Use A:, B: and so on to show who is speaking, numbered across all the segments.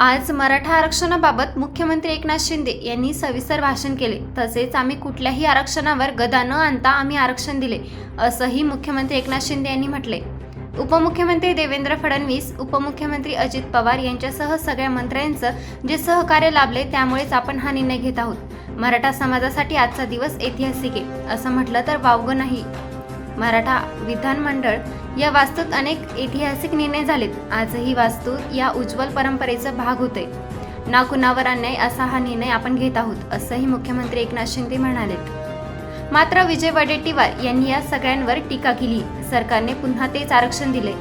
A: आज मराठा आरक्षणाबाबत मुख्यमंत्री एकनाथ शिंदे यांनी सविस्तर भाषण केले. तसेच आम्ही कुठल्याही आरक्षणावर गदा न आणता आम्ही आरक्षण दिले असंही मुख्यमंत्री एकनाथ शिंदे यांनी म्हटले. उपमुख्यमंत्री देवेंद्र फडणवीस उपमुख्यमंत्री अजित पवार यांच्यासह सगळ्या मंत्र्यांचं जे सहकार्य लाभले त्यामुळेच आपण हा निर्णय घेत आहोत. मराठा समाजासाठी आजचा दिवस ऐतिहासिक आहे असं म्हटलं तर वावगं नाही. मराठा विधानमंडळ या वास्तूत अनेक ऐतिहासिक निर्णय झालेत. आजही वास्तू या उज्ज्वल परंपरेचा भाग होते ना कुणावर अन्याय असा हा निर्णय आपण घेत आहोत असंही मुख्यमंत्री एकनाथ शिंदे म्हणालेत. मात्र विजय वडेट्टीवार यांनी या सगळ्यांवर टीका केली. सरकारने पुन्हा तेच आरक्षण दिले.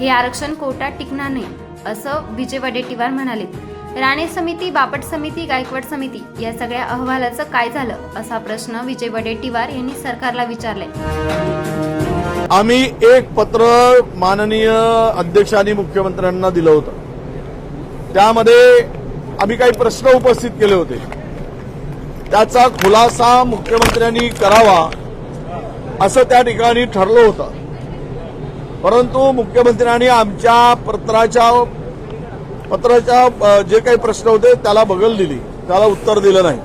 A: हे आरक्षण कोर्टात टिकणार नाही असं विजय वडेट्टीवार म्हणालेत. राणे समिती बापट समिती गायकवाड समिती या सगळ्या अहवालाचं काय झालं असा प्रश्न विजय वडेट्टीवार यांनी सरकारला विचारलाय.
B: आम्ही एक पत्र माननीय अध्यक्षांनी मुख्यमंत्र्यांना दिलं होतं. त्यामध्ये आम्ही काही प्रश्न उपस्थित केले होते. त्याचा खुलासा मुख्यमंत्र्यांनी करावा असं त्या ठिकाणी ठरलं होतं. परंतु मुख्यमंत्र्यांनी आमच्या पत्राच्या पत्राच्या जे काही प्रश्न होते त्याला बगल दिली. त्याला उत्तर दिलं नाही.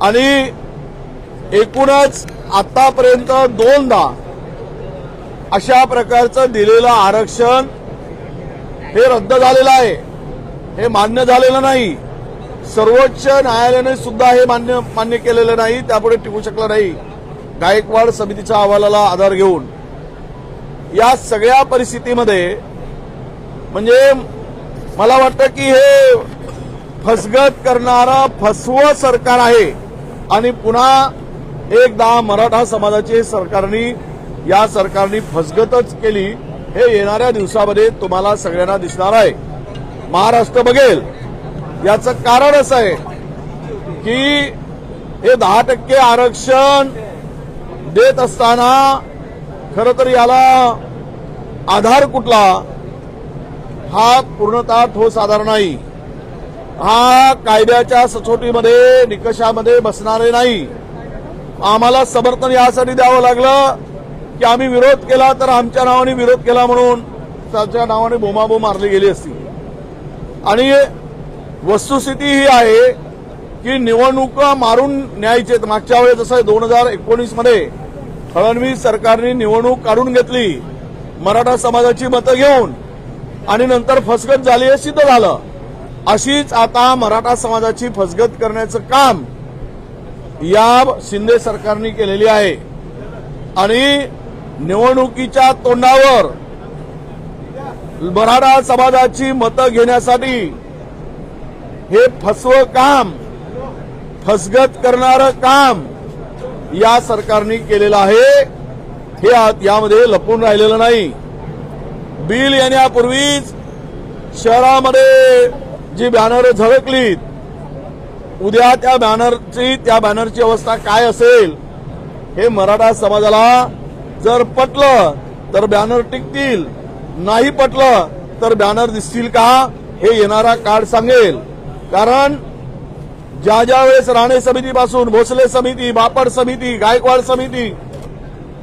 B: आणि एकूणच आतापर्यंत दोनदा अशा प्रकारचं दिलेलं आरक्षण हे रद्द झालेलं आहे. हे मान्य झालेलं नाही. सर्वोच्च न्यायालयाने सुद्धा हे मान्य मान्य केलेलं नाही. त्यापुढे टिकू शकलं नाही. गायकवाड समितीच्या अहवालाला आधार घेऊन. या सगळ्या परिस्थितीमध्ये म्हणजे मला वाटतं की हे फसगत करणारा फसव सरकार आहे. आणि पुन्हा एकदा मराठा समाजाचे सरकारनी या सरकारने फसगतच केली हे येणाऱ्या दिवसामध्ये तुम्हाला सगळ्यांना दिसणार आहे. महाराष्ट्र बघेल. याचं कारण असं आहे की हे दहा टक्के आरक्षण देत असताना खरं तर याला आधार कुठला हा पूर्णतः ठोस आधार नाही. हा कायद्याच्या सचोटीमध्ये निकषामध्ये बसणारे नाही. आम्हाला समर्थन यासाठी द्यावं लागलं की आम्ही विरोध केला तर आमच्या नावाने विरोध केला म्हणून त्याच्या नावाने बोमाबो मारली गेली असती. आणि वस्तुस्थिती ही आहे की निवडणुका मारून न्यायचे मागच्या वेळेस जसं दोन हजार एकोणीसमध्ये फडणवीस सरकारने निवडणूक काढून घेतली. मराठा समाजाची मतं घेऊन आणि नंतर फसगत झाली हे सिद्ध झालं. अशीच आता मराठा समाजाची फसगत करण्याचं काम या शिंदे सरकारने केलेली आहे. आणि निवडणुकीच्या तोंडावर मराठा समाजाची मतं घेण्यासाठी हे फसव काम फसगत करणारं काम या सरकारने केलेलं आहे. हे यामध्ये लपून राहिलेलं नाही. बिल येण्यापूर्वीच शहरामध्ये जी बॅनर झळकलीत उद्या त्या बॅनरची त्या बॅनरची अवस्था काय असेल हे मराठा समाजाला जर पटलं तर बॅनर टिकतील. नाही पटलं तर बॅनर दिसतील का हे येणारा काळ सांगेल. कारण ज्या ज्या वेळेस राणे समितीपासून भोसले समिती बापड समिती गायकवाड समिती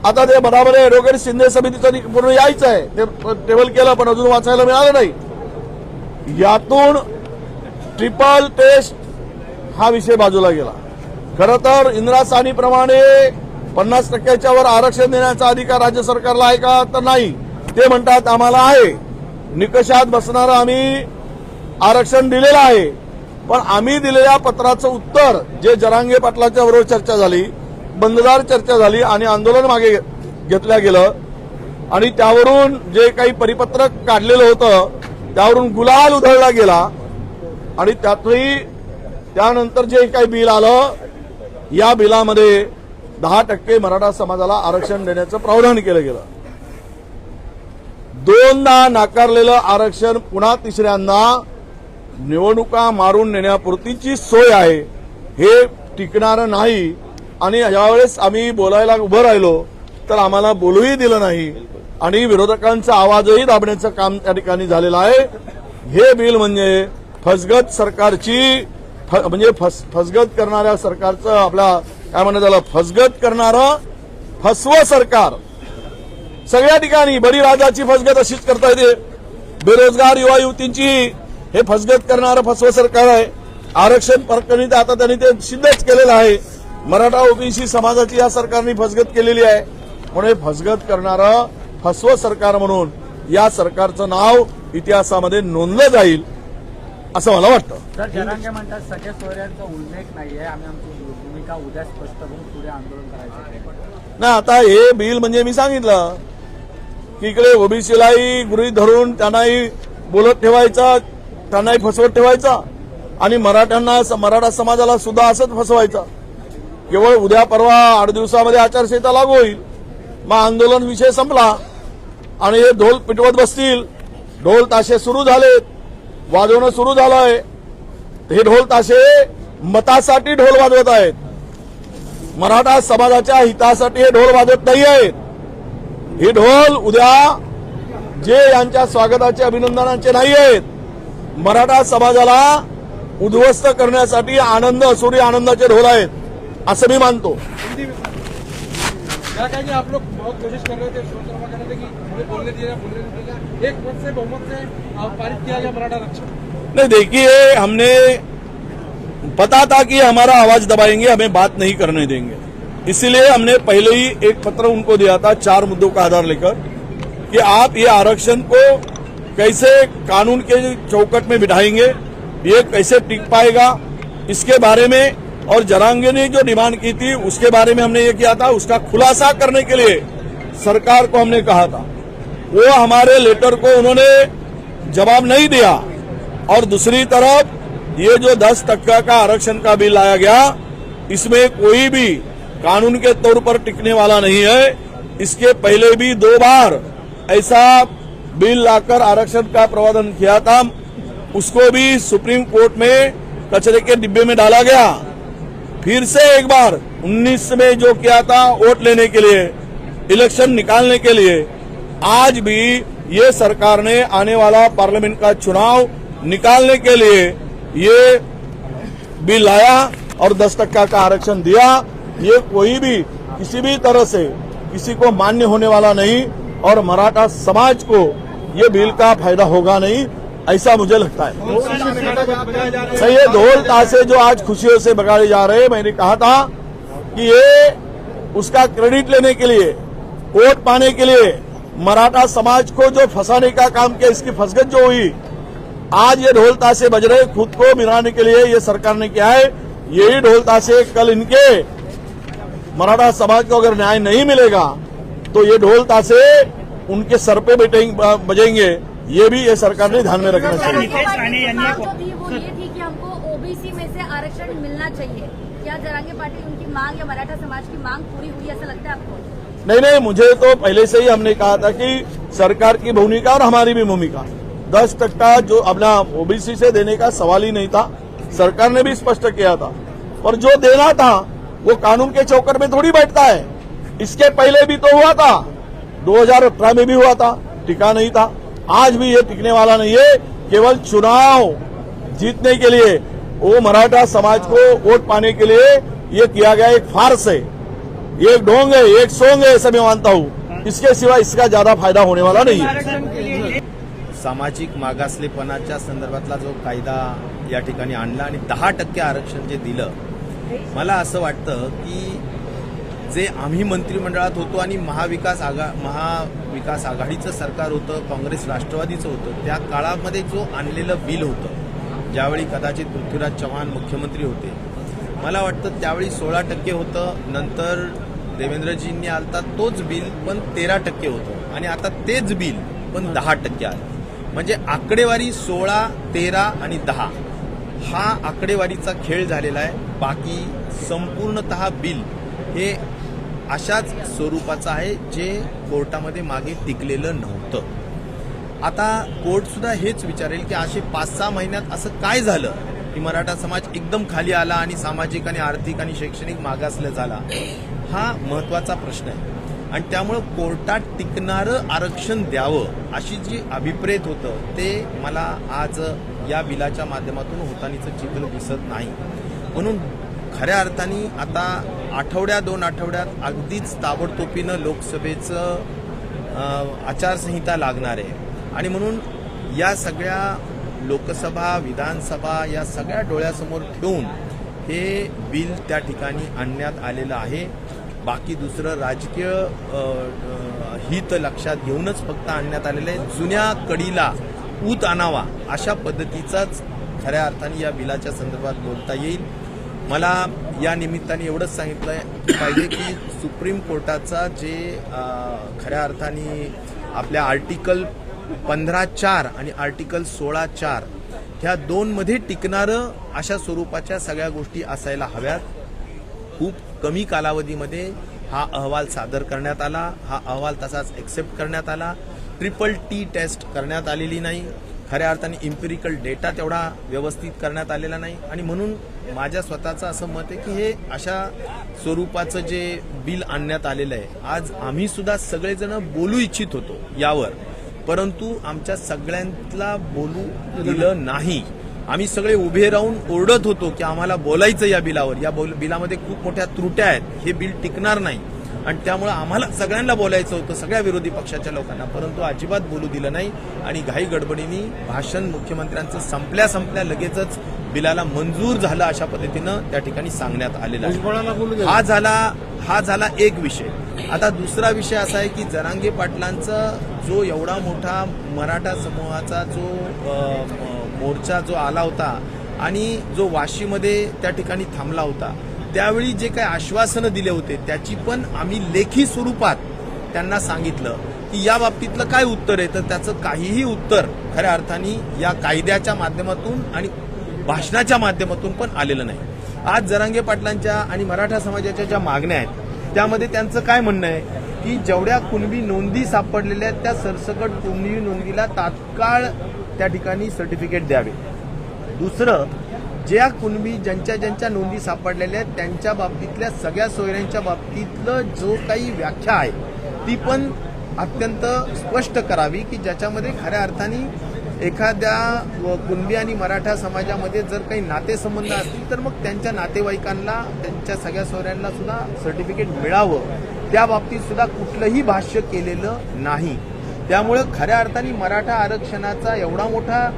B: आता ते बराबर आहे ॲडव्होकेट शिंदे समितीचं पूर्ण यायचं आहे ते टेबल केलं पण अजून वाचायला मिळालं नाही. यातून ट्रिपल टेस्ट हा विषय बाजूला गेला. खरं तर इंदिरा सानीप्रमाणे पन्नास टक्क्याच्या वर आरक्षण देण्याचा अधिकार राज्य सरकारला आहे का तर नाही ते म्हणतात आम्हाला आहे. निकषात बसणारं आम्ही आरक्षण दिलेलं आहे. पण आम्ही दिलेल्या पत्राचं उत्तर जे जरांगे पाटलाच्या बरोबर चर्चा झाली बंददार चर्चा झाली आणि आंदोलन मागे घेतलं गेलं. आणि त्यावरून जे काही परिपत्रक काढलेलं होतं त्यावरून गुलाल उधळला गेला. आणि त्यातही त्यानंतर जे काही बिल आलं या बिलामध्ये दहा टक्के मराठा समाजाला आरक्षण देण्याचं प्रावधान केलं गेलं. दोनदा नाकारलेलं आरक्षण पुन्हा तिसऱ्यांदा निवडणुका मारून नेण्यापुरतीची सोय आहे हे टिकणारं नाही. आणि यावेळेस आम्ही बोलायला उभं राहिलो तर आम्हाला बोलूही दिलं नाही. आणि विरोधकांचा आवाजही दाबण्याचं काम त्या ठिकाणी झालेलं आहे. हे बिल म्हणजे फसगत सरकारची फ- म्हणजे फस फसगत करणाऱ्या सरकारचं आपल्या काय म्हणतात झालं फसगत करणारं फसवं सरकार. सगळ्या ठिकाणी बडी राजाची फसगत अशीच करता येते. बेरोजगार युवा युवतींची हे फसगत करणारं फसवं सरकार आहे. आरक्षण प्रकरणी तर आता त्यांनी ते सिद्धच केलेलं आहे. मराठा ओबीसी समाजाची या सरकारने फसगत केलेली आहे. म्हणून हे फसगत करणारं फसवं सरकार म्हणून या सरकारचं नाव इतिहासामध्ये नोंदलं जाईल असं मला वाटतं.
C: जनांगे म्हणतात सगळ्या सोयऱ्यांचा उल्लेख नाहीये. आम्ही आमची भूमिका उद्या स्पष्ट करून पुढे आंदोलन करायचं आहे.
B: ना आता हे बिल म्हणजे मी सांगितलं की इकडे ओबीसीलाही गृहीत धरून त्यांनाही बोलत ठेवायचं त्यांनाही फसवत ठेवायचं आणि मराठ्यांना मराठा समाजाला सुद्धा असंच फसवायचं. केवळ उद्या परवा आठ दिवसामध्ये आचारसंहिता लागू होईल. मग आंदोलन विषय संपला आणि हे ढोल पिटवत बसतील. ढोल ताशे सुरू झालेत. वाजवणं सुरू झालंय. हे ढोल ताशे मतासाठी ढोल वाजवत आहेत. मराठा समाजाच्या हितासाठी हे ढोल वाजवत नाही आहेत हे ढोल उद्या जे यांच्या स्वागताचे अभिनंदनाचे नाही आहेत मराठा समाजाला उद्ध्वस्त करण्यासाठी आनंद असुरी आनंदाचे ढोल आहेत. असं मी मानतो.
D: आप लोग बहुत कोशिश कर रहे थे शोर शराबा कर रहे थे कि बोलने दिया बोलने दिया एक मत से बहुमत से पारित किया गया मराठा आरक्षण
B: नहीं देखिए हमने पता था कि हमारा आवाज़ दबाएँगे हमें बात नहीं करने देंगे। इसीलिए हमने पहले ही एक पत्र उनको दिया था चार मुद्दों का आधार लेकर कि आप ये आरक्षण को कैसे कानून के चौकट में बिठाएँगे ये कैसे टिक पाएगा इसके बारे में और जरांगे ने जो डिमांड की थी, उसके बारे में हमने ये किया था, उसका खुलासा करने के लिए सरकार को हमने कहा था। वो हमारे लेटर को उन्होंने जवाब नहीं दिया। और दूसरी तरफ़, ये जो 10 टक्का का आरक्षण का बिल लाया गया, इसमें कोई भी कानून के तौर पर टिकने वाला नहीं है। इसके पहले भी दो बार ऐसा बिल लाकर आरक्षण का प्रावधान किया था। उसको भी सुप्रीम कोर्ट में कचरे के डिब्बे में डाला गया। फिर से एक बार 19 में जो किया था वोट लेने के लिए, इलेक्शन निकालने के लिए, आज भी ये सरकार ने आने वाला पार्लियामेंट का चुनाव निकालने के लिए ये बिल लाया और 10 टक्का का आरक्षण दिया। ये कोई भी, किसी भी तरह से किसी को मान्य होने वाला नहीं और मराठा समाज को ये बिल का फ़ायदा होगा नहीं। ऐसा मुझे लगता है। नहीं ये ढोल ताशे जो आज खुशियों से बगाड़े जा रहे हैं, मैंने कहा था कि ये उसका क्रेडिट लेने के लिए, वोट पाने के लिए, मराठा समाज को जो फंसाने का काम किया, इसकी फसगत जो हुई, आज ये ढोल ताशे बज रहे खुद को मिलाने के लिए ये सरकार ने किया है। यही ढोल ताशे कल इनके, मराठा समाज को अगर न्याय नहीं मिलेगा तो ये ढोल ताशे उनके सर पे बजेंगे। ये भी ये सरकार ने ध्यान में रखना चाहिए।
E: नितेश राणे यांनी थी वो ये थी कि हमको ओबीसी में से आरक्षण मिलना चाहिए। क्या जरांगे पार्टी उनकी मांग या मराठा समाज की मांग पूरी हुई ऐसा लगता है आपको?
B: नहीं नहीं मुझे तो पहले से ही हमने कहा था कि सरकार की भूमिका और हमारी भी भूमिका। दस टक्का जो अपना ओबीसी से देने का सवाल ही नहीं था सरकार ने भी स्पष्ट किया था। और जो देना था वो कानून के चौकर में थोड़ी बैठता है। इसके पहले भी तो हुआ था 2018 में भी हुआ था टिका नहीं था। आज भी ये टिकने वाला नहीं है केवल चुनाव जीतने के लिए। वो मराठा समाज को वोट पाने के लिए ये किया गया एक फार्स है। ये एक ढोंग है एक सोंग है ऐसा मैं मानता हूँ। इसके सिवा इसका ज्यादा फायदा होने वाला नहीं है।
F: सामाजिक मागासलेपणाच्या संदर्भातला जो कायदा या ठिकाणी आणला आणि दहा टक्के आरक्षण जे दिलं मला असं वाटतं की जे आम्ही मंत्रिमंडळात होतो आणि महाविकास आघा विकास आघाडीचं सरकार होतं काँग्रेस राष्ट्रवादीचं होतं त्या काळामध्ये जो आणलेलं बिल होतं ज्यावेळी कदाचित पृथ्वीराज चव्हाण मुख्यमंत्री होते मला वाटतं त्यावेळी सोळा टक्के होतं नंतर देवेंद्रजींनी आलता तोच बिल पण तेरा टक्के होतं. आणि आता तेच बिल पण दहा टक्के आलं. म्हणजे आकडेवारी सोळा तेरा आणि दहा हा आकडेवारीचा खेळ झालेला आहे. बाकी संपूर्णत बिल हे अशाच स्वरूपाचं आहे जे कोर्टामध्ये मागे टिकलेलं नव्हतं. आता कोर्ट सुद्धा हेच विचारेल की असे पाच सहा महिन्यात असं काय झालं? की मराठा समाज एकदम खाली आला आणि सामाजिक आणि आर्थिक आणि शैक्षणिक मागासलं झाला? हा महत्त्वाचा प्रश्न आहे. आणि त्यामुळं कोर्टात टिकणारं आरक्षण द्यावं अशी जी अभिप्रेत होतं ते मला आज या बिलाच्या माध्यमातून होतानीचं चित्र दिसत नाही. म्हणून खऱ्या अर्थाने आता आठवड्या दोन आठवड्यात अगदीच ताबडतोबीनं लोकसभेचं आचारसंहिता लागणार आहे. आणि म्हणून या सगळ्या लोकसभा विधानसभा या सगळ्या डोळ्यासमोर ठेवून हे बिल त्या ठिकाणी आणण्यात आलेलं आहे. बाकी दुसरं राजकीय हित लक्षात घेऊनच फक्त आणण्यात आलेलं आहे. जुन्या कडीला ऊत आणावा अशा पद्धतीचाच खऱ्या अर्थाने या बिलाच्या संदर्भात बोलता येईल. मला या निमित्ताने एवढंच सांगितलं पाहिजे की सुप्रीम कोर्टाचा जे खऱ्या अर्थाने आपल्या आर्टिकल पंधरा चार आणि आर्टिकल सोळा चार ह्या दोनमध्ये टिकणारं अशा स्वरूपाच्या सगळ्या गोष्टी असायला हव्यात. खूप कमी कालावधीमध्ये हा अहवाल सादर करण्यात आला. हा अहवाल तसाच एक्सेप्ट करण्यात आला. ट्रिपल टी टेस्ट करण्यात आलेली नाही. खऱ्या अर्थाने इम्पेरिकल डेटा तेवढा व्यवस्थित करण्यात आलेला नाही. आणि म्हणून माझ्या स्वतःचं असं मत आहे की हे अशा स्वरूपाचं जे बिल आणण्यात आलेलं आहे आज आम्ही सुद्धा सगळेजण बोलू इच्छित होतो यावर. परंतु आमच्या सगळ्यांना बोलू दिलं नाही. आम्ही सगळे उभे राहून ओरडत होतो की आम्हाला बोलायचं या बिलावर. या बोल- बिलामध्ये खूप मोठ्या त्रुट्या आहेत. हे बिल टिकणार नाही. आणि त्यामुळे आम्हाला सगळ्यांना बोलायचं होतं सगळ्या विरोधी पक्षाच्या लोकांना. परंतु अजिबात बोलू दिलं नाही आणि घाई गडबडीने भाषण मुख्यमंत्र्यांचं संपल्या संपल्या लगेचच बिलाला मंजूर झालं अशा पद्धतीनं त्या ठिकाणी सांगण्यात आलेलं आहे. हा झाला हा झाला एक विषय. आता दुसरा विषय असा आहे की जरांगे पाटलांचा जो एवढा मोठा मराठा समूहाचा जो मोर्चा जो आला होता आणि जो वाशीमध्ये त्या ठिकाणी थांबला होता त्यावेळी जे काही आश्वासनं दिले होते त्याची पण आम्ही लेखी स्वरूपात त्यांना सांगितलं. की या बाबतीतलं काय उत्तर आहे? तर त्याचं काहीही उत्तर खऱ्या अर्थाने या कायद्याच्या माध्यमातून आणि भाषणाच्या माध्यमातून पण आलेलं नाही. आज जरांगे पाटलांच्या आणि मराठा समाजाच्या ज्या मागण्या आहेत त्यामध्ये त्यांचं काय म्हणणं आहे? की जेवढ्या कुणबी नोंदी सापडलेल्या आहेत त्या सरसकट कुणबी नोंदीला तात्काळ त्या ठिकाणी सर्टिफिकेट द्यावे. दुसरं ज्या कुणबी ज्यांच्या ज्यांच्या नोंदी सापडलेल्या आहेत त्यांच्या बाबतीतल्या सगळ्या सोयऱ्यांच्या बाबतीतलं जो काही व्याख्या आहे ती पण अत्यंत स्पष्ट करावी की ज्याच्यामध्ये खऱ्या अर्थाने एखाद्या व कुणबी आणि मराठा समाजामध्ये जर काही नातेसंबंध असतील तर मग त्यांच्या नातेवाईकांना त्यांच्या सगळ्या सोयऱ्यांना सुद्धा सर्टिफिकेट मिळावं. त्या बाबतीत सुद्धा कुठलंही भाष्य केलेलं नाही. त्यामुळं खऱ्या अर्थाने मराठा आरक्षणाचा एवढा मोठा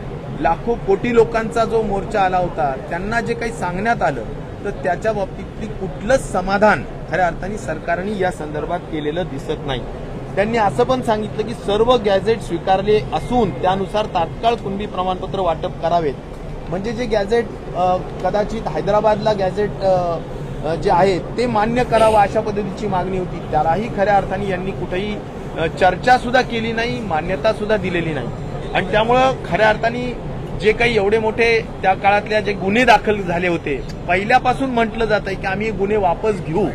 F: लाखो कोटी लोकांचा जो मोर्चा आला होता त्यांना जे काही सांगण्यात आलं तर त्याच्या बाबतीतली कुठलंच समाधान खऱ्या अर्थाने सरकारने या संदर्भात केलेलं दिसत नाही. त्यांनी असं पण सांगितलं की सर्व गॅझेट स्वीकारले असून त्यानुसार तात्काळ कुणबी प्रमाणपत्र वाटप करावेत. म्हणजे जे गॅझेट कदाचित हैदराबादला गॅझेट जे आहे ते मान्य करावं अशा पद्धतीची मागणी होती. त्यालाही खऱ्या अर्थाने यांनी कुठेही चर्चा सुद्धा केली नाही मान्यता सुद्धा दिलेली नाही. आणि त्यामुळं खऱ्या अर्थाने जे काही एवढे मोठे त्या काळातल्या जे गुन्हे दाखल झाले होते पहिल्यापासून म्हटलं जात आहे की आम्ही गुन्हे वापस घेऊ.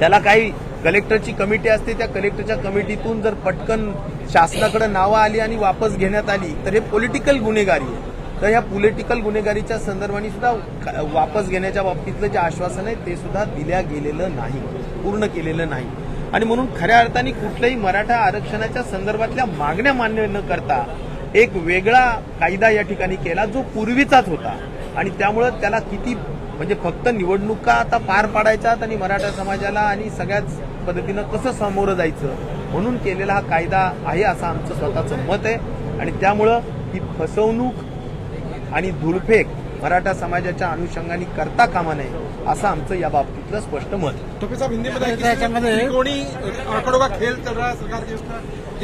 F: त्याला काही कलेक्टरची कमिटी असते त्या कलेक्टरच्या कमिटीतून जर पटकन शासनाकडे नावं आली आणि वापस घेण्यात आली तर हे पॉलिटिकल गुन्हेगारी आहे. तर ह्या पॉलिटिकल गुन्हेगारीच्या संदर्भाने सुद्धा वापस घेण्याच्या बाबतीतलं जे आश्वासन आहे ते सुद्धा दिल्या गेलेलं नाही पूर्ण केलेलं नाही. आणि म्हणून खऱ्या अर्थाने कुठल्याही मराठा आरक्षणाच्या संदर्भातल्या मागण्या मान्य न करता एक वेगळा कायदा या ठिकाणी केला जो पूर्वीचाच होता. आणि त्यामुळं त्याला किती म्हणजे फक्त निवडणुका आता पार पाडायच्यात आणि मराठा समाजाला आणि सगळ्याच पद्धतीनं कसं सामोरं जायचं म्हणून केलेला हा कायदा आहे असं आमचं स्वतःचं मत आहे. आणि त्यामुळं ही फसवणूक आणि धुळफेक मराठा समाजाच्या अनुषंगाने करता कामा नये असं आमचं या बाबतीतलं स्पष्ट मत आहे.
D: टोपी साहब हिंदी में बताइए
C: त्याच्यामध्ये-
D: त्रिकोणी आंकड़ों का खेल चल रहा है सरकार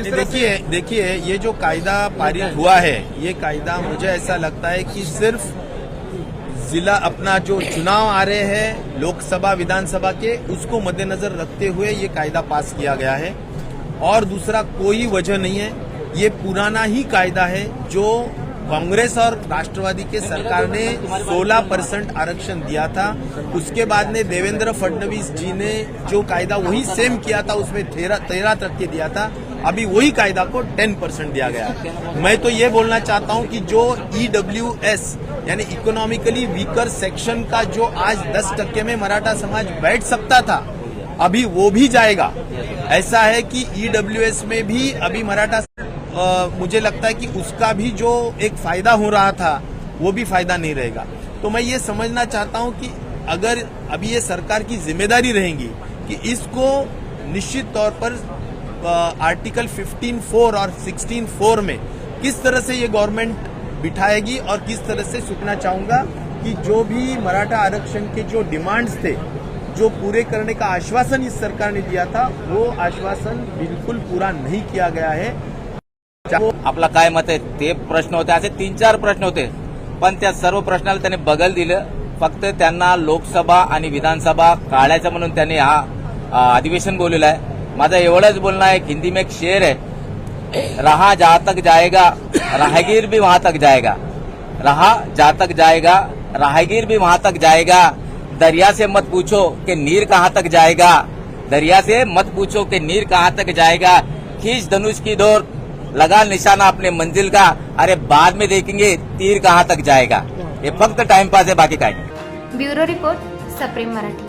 F: देखिए देखिए ये जो कायदा पारित हुआ है ये कायदा मुझे ऐसा लगता है कि सिर्फ़ जिला अपना जो चुनाव आ रहे हैं लोकसभा विधानसभा के उसको मद्देनजर रखते हुए ये कायदा पास किया गया है। और दूसरा कोई वजह नहीं है ये पुराना ही कायदा है जो कांग्रेस और राष्ट्रवादी के सरकार ने 16 परसेंट आरक्षण दिया था। उसके बाद में देवेंद्र फडणवीस जी ने जो कायदा वही सेम किया था उसमें तेरह तेरह तक के दिया था। अभी वही कायदा को 10 परसेंट दिया गया मैं तो ये बोलना चाहता हूँ कि जो ईडब्ल्यू एस यानी इकोनॉमिकली वीकर सेक्शन का जो आज 10 टक्के में मराठा समाज बैठ सकता था, अभी वो भी जाएगा। ऐसा है कि ईडब्ल्यूएस में भी अभी मराठा मुझे लगता है कि उसका भी जो एक फ़ायदा हो रहा था, वो भी फ़ायदा नहीं रहेगा। तो मैं ये समझना चाहता हूँ कि अगर अभी ये सरकार की ज़िम्मेदारी रहेगी कि इसको निश्चित तौर पर आर्टिकल आर्टिकल 15.4 और 16.4 में किस तरह से ये गवर्नमेंट बिठाएगी और किस तरह से सूचना चाहूंगा कि जो भी मराठा आरक्षण के जो डिमांड्स थे जो पूरे करने का आश्वासन इस सरकार ने दिया था वो आश्वासन बिल्कुल पूरा नहीं किया गया है।
G: आपला काय मत आहे? ते प्रश्न होते असे तीन चार प्रश्न होते. पण त्या सर्व प्रश्नाला त्यांनी बगल दिलं. फक्त त्यांना लोकसभा आणि विधानसभा काढायचं म्हणून त्यांनी हा अधिवेशन बोललेलं आहे. माझं एवढंच बोलणं आहे की हिंदी में एक शेर है रहा जहाँ तक जाएगा, राहगीर भी वहाँ तक जाएगा. रहा जहाँ तक जाएगा, राहगीर भी वहाँ तक जाएगा. दरिया से मत पूछो कि नीर कहाँ तक जाएगा. दरिया से मत पूछो कि नीर कहाँ तक जाएगा. खींच धनुष की डोर, लगा निशाना अपने मंजिल का. अरे बाद में देखेंगे तीर कहाँ तक जाएगा. हे फक्त टाइमपास आहे बाकी नाही.
A: ब्युरो रिपोर्ट, सप्रेम मराठी.